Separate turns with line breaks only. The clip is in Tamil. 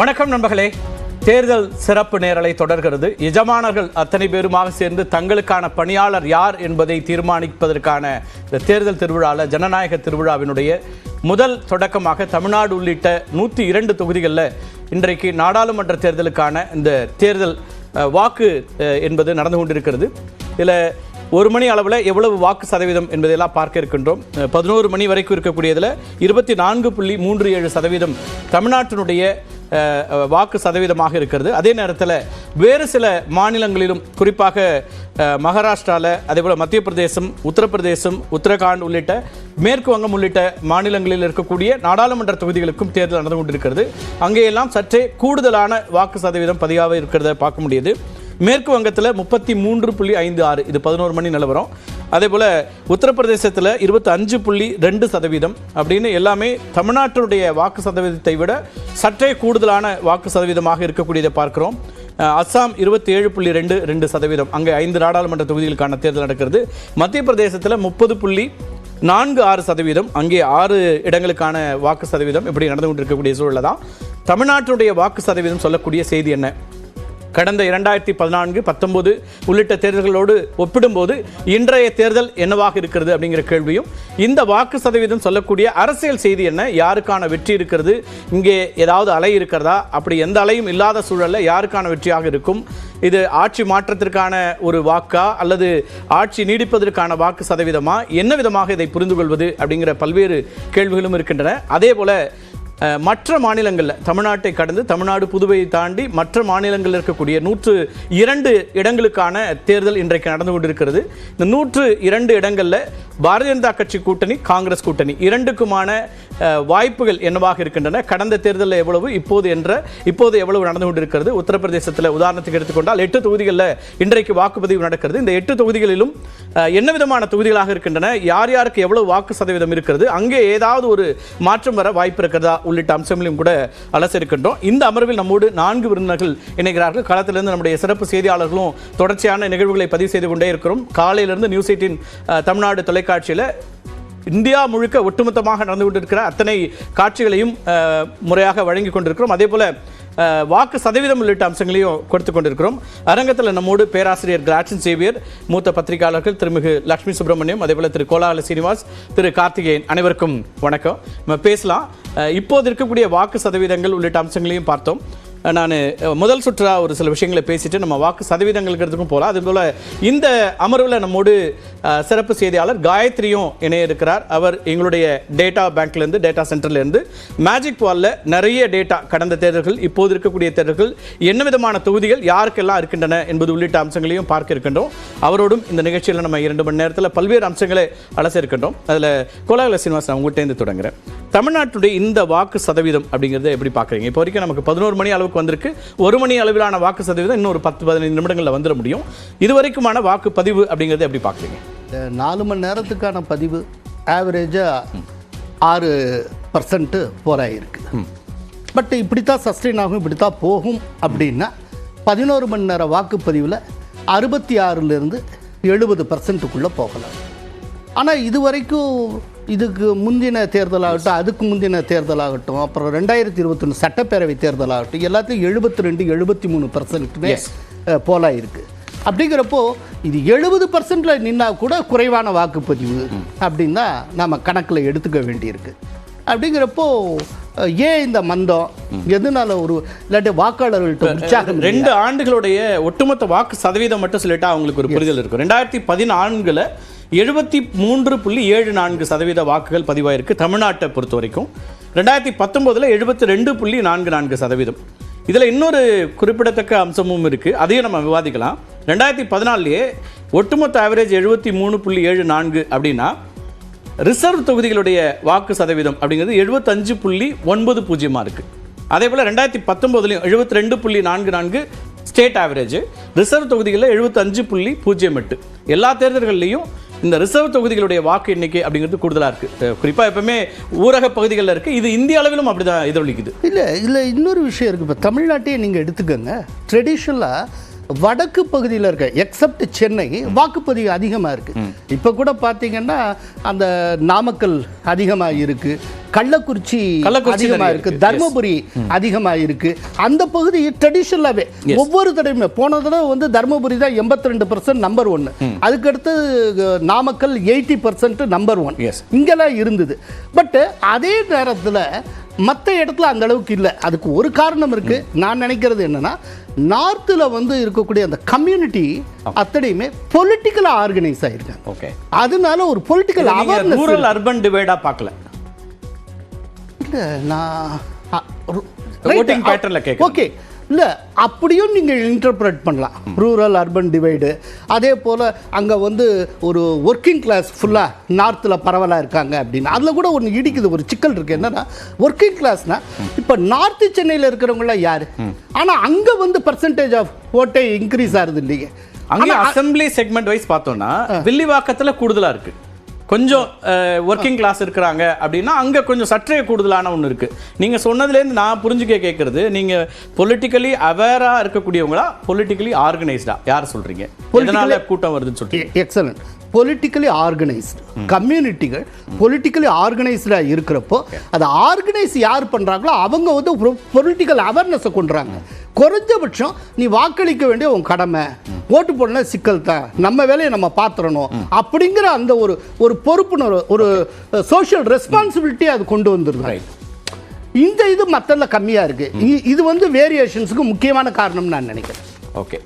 வணக்கம் நண்பர்களே. தேர்தல் சிறப்பு நேரலை தொடர்கிறது. எஜமானர்கள் அத்தனை பேருமாக சேர்ந்து தங்களுக்கான பணியாளர் யார் என்பதை தீர்மானிப்பதற்கான இந்த தேர்தல் திருவிழாவில் ஜனநாயக திருவிழாவினுடைய முதல் தொடக்கமாக தமிழ்நாடு உள்ளிட்ட நூற்றி இரண்டு தொகுதிகளில் இன்றைக்கு நாடாளுமன்ற தேர்தலுக்கான இந்த தேர்தல் வாக்கு என்பது நடந்து கொண்டிருக்கிறது. இதில் ஒரு மணி அளவில் எவ்வளவு வாக்கு சதவீதம் என்பதையெல்லாம் பார்க்க இருக்கின்றோம். பதினோரு மணி வரைக்கும் இருக்கக்கூடியதில் இருபத்தி நான்கு புள்ளி மூன்று ஏழு சதவீதம் தமிழ்நாட்டினுடைய வாக்கு சதவீதமாக இருக்கிறது. அதே நேரத்தில் வேறு சில மாநிலங்களிலும் குறிப்பாக மகாராஷ்டிராவில் அதேபோல் மத்திய பிரதேசம் உத்தரப்பிரதேசம் உத்தரகாண்ட் உள்ளிட்ட மேற்கு வங்கம் உள்ளிட்ட மாநிலங்களில் இருக்கக்கூடிய நாடாளுமன்ற தொகுதிகளுக்கும் தேர்தல் நடந்து கொண்டிருக்கிறது. அங்கேயெல்லாம் சற்றே கூடுதலான வாக்கு சதவீதம் பதிவாக இருக்கிறத பார்க்க முடியுது. மேற்கு வங்கத்தில் முப்பத்தி மூன்று புள்ளி ஐந்து ஆறு இது பதினோரு மணி நிலவரம். அதே போல் உத்தரப்பிரதேசத்தில் இருபத்தி அஞ்சு புள்ளி ரெண்டு சதவீதம் அப்படின்னு எல்லாமே தமிழ்நாட்டினுடைய வாக்கு சதவீதத்தை விட சற்றே கூடுதலான வாக்கு சதவீதமாக இருக்கக்கூடியதை பார்க்குறோம். அஸ்ஸாம் இருபத்தி ஏழு புள்ளி ரெண்டு ரெண்டு சதவீதம். அங்கே ஐந்து நாடாளுமன்ற தொகுதிகளுக்கான தேர்தல் நடக்கிறது. மத்திய பிரதேசத்தில் முப்பது புள்ளி நான்கு ஆறு சதவீதம். அங்கே ஆறு இடங்களுக்கான வாக்கு சதவீதம் இப்படி நடந்து கொண்டிருக்கக்கூடிய சூழலில் தான். தமிழ்நாட்டினுடைய வாக்கு சதவீதம் சொல்லக்கூடிய செய்தி என்ன? கடந்த இரண்டாயிரத்தி பதினான்கு பத்தொன்பது உள்ளிட்ட தேர்தல்களோடு ஒப்பிடும்போது இன்றைய தேர்தல் என்னவாக இருக்கிறது அப்படிங்கிற கேள்வியும் இந்த வாக்கு சதவீதம் சொல்லக்கூடிய அரசியல் செய்தி என்ன யாருக்கான வெற்றி இருக்கிறது இங்கே ஏதாவது அலை இருக்கிறதா அப்படி எந்த அலையும் இல்லாத சூழலில் யாருக்கான வெற்றியாக இருக்கும் இது ஆட்சி மாற்றத்திற்கான ஒரு வாக்கா அல்லது ஆட்சி நீடிப்பதற்கான வாக்கு சதவீதமா என்ன விதமாக இதை புரிந்து கொள்வது அப்படிங்கிற பல்வேறு கேள்விகளும் இருக்கின்றன. அதே போல மற்ற மாநிலங்களில் தமிழ்நாட்டை கடந்து தமிழ்நாடு புதுவையை தாண்டி மற்ற மாநிலங்களில் இருக்கக்கூடிய நூற்று இரண்டு இடங்களுக்கான தேர்தல் இன்றைக்கு நடந்து கொண்டிருக்கிறது. இந்த நூற்று இரண்டு இடங்களில் பாரதிய ஜனதா கட்சி கூட்டணி காங்கிரஸ் கூட்டணி இரண்டுக்குமான வாய்ப்புகள் என்னவாக இருக்கின்றன கடந்த தேர்தலில் எவ்வளவு இப்போது என்ற இப்போது எவ்வளவு நடந்து கொண்டிருக்கிறது. உத்தரப்பிரதேசத்தில் உதாரணத்துக்கு எடுத்துக்கொண்டால் எட்டு தொகுதிகளில் இன்றைக்கு வாக்குப்பதிவு நடக்கிறது. இந்த எட்டு தொகுதிகளிலும் என்ன விதமான தொகுதிகளாக இருக்கின்றன யார் யாருக்கு எவ்வளவு வாக்கு சதவீதம் இருக்கிறது அங்கே ஏதாவது ஒரு மாற்றம் வர வாய்ப்பு இருக்கிறதா உள்ளிட்ட அம்சங்களையும் கூட அலசிருக்கின்றோம் இந்த அமர்வில் நம்மோடு நான்கு விருந்தினர்கள் இணைகிறார்கள். களத்திலிருந்து நம்முடைய சிறப்பு செய்தியாளர்களும் தொடர்ச்சியான நிகழ்வுகளை பதிவு செய்து கொண்டே இருக்கிறோம். காலையிலிருந்து நியூஸ் எயிட்டின் தமிழ்நாடு தொலைக்காட்சியில் இந்தியா முழுக்க ஒட்டுமொத்தமாக நடந்து கொண்டிருக்கிற அத்தனை காட்சிகளையும் முறையாக வழங்கி கொண்டிருக்கிறோம். அதே போல வாக்கு சதவீதம் உள்ளிட்ட அம்சங்களையும் கொடுத்து கொண்டிருக்கிறோம். அரங்கத்தில் நம்மோடு பேராசிரியர் கிராட்சன் சேவியர் மூத்த பத்திரிகையாளர்கள் திருமிகு லட்சுமி சுப்பிரமணியம் அதேபோல் திரு கோலால சீனிவாஸ் திரு கார்த்திகேயன் அனைவருக்கும் வணக்கம். நம்ம பேசலாம். இப்போது இருக்கக்கூடிய வாக்கு சதவீதங்கள் உள்ளிட்ட அம்சங்களையும் பார்த்தோம். நான் முதல் சுற்றா ஒரு சில விஷயங்களை பேசிட்டு நம்ம வாக்கு சதவீதங்களுக்கிறதுக்கும் போகலாம் அதுபோல் இந்த அமர்வில் நம்மோடு சிறப்பு செய்தியாளர் காயத்ரியும் இணைய இருக்கிறார் அவர் எங்களுடைய டேட்டா பேங்க்லேருந்து டேட்டா சென்டர்லேருந்து மேஜிக் வாலில் நிறைய டேட்டா கடந்த தேர்தல்கள் இப்போது இருக்கக்கூடிய தேர்தல்கள் என்ன விதமான தொகுதிகள் யாருக்கெல்லாம் இருக்கின்றன என்பது உள்ளிட்ட அம்சங்களையும் பார்க்க இருக்கின்றோம். அவரோடும் இந்த நிகழ்ச்சியில் நம்ம இரண்டு மணி நேரத்தில் பல்வேறு அம்சங்களை அலச இருக்கின்றோம். அதில் கோலாகல சீனிவாசன் உங்கள்கிட்ட தொடங்குறேன். தமிழ்நாட்டுடைய இந்த வாக்கு சதவீதம் அப்படிங்கிறத எப்படி பார்க்குறீங்க? இப்போ வரைக்கும் நமக்கு பதினோரு மணி அளவு அளவுக்கு வந்திருக்கு. ஒரு மணி அளவிலான வாக்கு சதவீதம் இன்னும் ஒரு பத்து பதினைந்து நிமிடங்களில் வந்துட முடியும். இது வரைக்குமான வாக்கு பதிவு அப்படிங்கிறத எப்படி பார்க்குறீங்க?
இந்த நாலு மணி நேரத்துக்கான பதிவு ஆவரேஜாக ஆறு பர்சன்ட்டு போராயிருக்கு. பட் இப்படி தான் சஸ்டெயின் ஆகும் இப்படி தான் போகும் அப்படின்னா பதினோரு மணி நேர வாக்குப்பதிவில் அறுபத்தி ஆறுலேருந்து எழுபது பர்சன்ட்டுக்குள்ளே போகலாம். ஆனால் இது வரைக்கும் இதுக்கு முந்தின தேர்தலாகட்டும் அதுக்கு முந்தின தேர்தலாகட்டும் அப்புறம் ரெண்டாயிரத்தி இருபத்தொன்று சட்டப்பேரவை தேர்தலாகட்டும் எல்லாத்தையும் எழுபத்தி ரெண்டு எழுபத்தி மூணு பர்சன்ட்டுமே போலா இருக்கு அப்படிங்கிறப்போ இது எழுபது பர்சன்டில் நின்னா கூட குறைவான வாக்குப்பதிவு அப்படின்னு தான் நாம் கணக்கில் எடுத்துக்க வேண்டியிருக்கு. அப்படிங்கிறப்போ ஏன் இந்த மந்தம்? எதனால ஒரு இல்லாட்டி வாக்காளர்கள்ட்ட உற்சாகம்?
ரெண்டு ஆண்டுகளுடைய ஒட்டுமொத்த வாக்கு சதவீதம் மட்டும் சொல்லிட்டா அவங்களுக்கு ஒரு புரிதல் இருக்கும். ரெண்டாயிரத்தி பதினான்குல எழுபத்தி மூன்று புள்ளி ஏழு நான்கு சதவீத வாக்குகள் பதிவாயிருக்கு தமிழ்நாட்டை பொறுத்த வரைக்கும். ரெண்டாயிரத்தி பத்தொம்போதில் எழுபத்தி ரெண்டு புள்ளி நான்கு நான்கு சதவீதம். இதில் இன்னொரு குறிப்பிடத்தக்க அம்சமும் இருக்குது அதையும் நம்ம விவாதிக்கலாம். ரெண்டாயிரத்தி பதினாலுலேயே ஒட்டுமொத்த ஆவரேஜ் எழுபத்தி மூணு புள்ளி ஏழு நான்கு அப்படின்னா ரிசர்வ் தொகுதிகளுடைய வாக்கு சதவீதம் அப்படிங்கிறது எழுபத்தஞ்சு புள்ளி ஒன்பது பூஜ்ஜியமாக இருக்குது அதே போல் ரெண்டாயிரத்தி பத்தொம்போதுலையும் எழுபத்தி ரெண்டு புள்ளி நான்கு நான்கு ஸ்டேட் ஆவரேஜ் ரிசர்வ் தொகுதிகளில் எழுபத்தஞ்சு புள்ளி பூஜ்ஜியம் எட்டு. எல்லா தேர்தல்கள்லையும் இந்த ரிசர்வ் தொகுதிகளுடைய வாக்கு எண்ணிக்கை அப்படிங்கிறது கூடுதலாக இருக்குது குறிப்பாக எப்பவுமே ஊரக பகுதிகளில் இருக்குது இது இந்திய அளவிலும் அப்படி தான் எதிரொலிக்குது.
இல்லை இதில் இன்னொரு விஷயம் இருக்குது இப்போ தமிழ்நாட்டையே நீங்கள் எடுத்துக்கோங்க. ட்ரெடிஷ்னலாக வடக்கு பகுதியில் இருக்க எக்ஸப்ட் சென்னை வாக்குப்பதிவு அதிகமாக இருக்கு. இப்போ கூட பார்த்தீங்கன்னா அந்த நாமக்கல் அதிகமாக இருக்கு. கள்ளக்குறிச்சி அதிகமாக இருக்கு. தர்மபுரி அதிகமாக இருக்கு. அந்த பகுதி ட்ரெடிஷனலாகவே ஒவ்வொரு தடவையுமே போன தடவை வந்து தர்மபுரி தான் எண்பத்தி ரெண்டு பர்சன்ட் நம்பர் ஒன்று அதுக்கடுத்து Namakkal eighty percent number one. இங்கெல்லாம் இருந்தது. பட் அதே நேரத்தில் மற்ற இடத்துல அந்த அளவுக்கு இல்லை. அதுக்கு ஒரு காரணம் இருக்கு. நான் நினைக்கிறது என்னன்னா நார்த்தில் வந்து இருக்கக்கூடிய அந்த கம்யூனிட்டி அத்தனையுமே பொலிட்டிக்கலாக ஆர்கனைஸ் ஆயிருக்காங்க.
ஓகே.
அதனால ஒரு பொலிட்டிக்கல் அவேர்னஸ்
ரூரல் அர்பன் டிவைடா பார்க்கல?
இல்ல நான். ஓகே இல்ல அப்படியும் நீங்க இன்டர்பிரட் பண்ணலாம். ரூரல் அர்பன் டிவைடு அதே போல அங்க வந்து ஒரு ஒர்க்கிங் கிளாஸ் ஃபுல்லா நார்த்ல பரவலா இருக்காங்க அப்படின்னு. அதுல கூட ஒன்று இடிக்குது ஒரு சிக்கல் இருக்கு. என்னன்னா ஒர்க்கிங் கிளாஸ்னா இப்ப நார்த் சென்னையில இருக்கிறவங்களாம் யாரு? ஆனா அங்க வந்து பர்சன்டேஜ் ஆஃப் ஓட்டே இன்க்ரீஸ் ஆகுது இல்லையே.
அங்கே அசெம்பிளி செக்மெண்ட் வைஸ் பார்த்தோம்னா வில்லிவாக்கத்துல கூடுதலா இருக்கு. கொஞ்சம் ஒர்க்கிங் கிளாஸ் இருக்கிறாங்க அப்படின்னா அங்க கொஞ்சம் சற்றே கூடுதலான ஒன்று இருக்கு. நீங்க சொன்னதுலேருந்து நான் புரிஞ்சுக்க கேட்கறது நீங்க பொலிட்டிக்கலி அவேரா இருக்கக்கூடியவங்களா பொலிட்டிக்கலி ஆர்கனைஸ்டா யார் சொல்றீங்க? எதனால கூட்டம் வருதுன்னு சொல்றீங்க?
எக்ஸலண்ட் பொலிட்டிக்கலி ஆர்கனைஸ்டு கம்யூனிட்டிகள் பொலிட்டிக்கலி ஆர்கனைஸ்டாக இருக்கிறப்போ அதை ஆர்கனைஸ் யார் பண்ணுறாங்களோ அவங்க வந்து பொலிட்டிக்கல் அவேர்னஸை கொண்டுறாங்க. குறைஞ்சபட்சம் நீ வாக்களிக்க வேண்டிய உன் கடமை ஓட்டு போடல சிக்கல் தான். நம்ம வேலையை நம்ம பார்த்துறணும் அப்படிங்கிற அந்த ஒரு ஒரு பொறுப்புணர்வு ஒரு சோஷியல் ரெஸ்பான்சிபிலிட்டி அது கொண்டு வந்துருது
ரைட்
இந்த இது மற்றதில் கம்மியாக இருக்குது இது வந்து வேரியேஷன்ஸுக்கு முக்கியமான காரணம்னு நான் நினைக்கிறேன்.
ஓகே.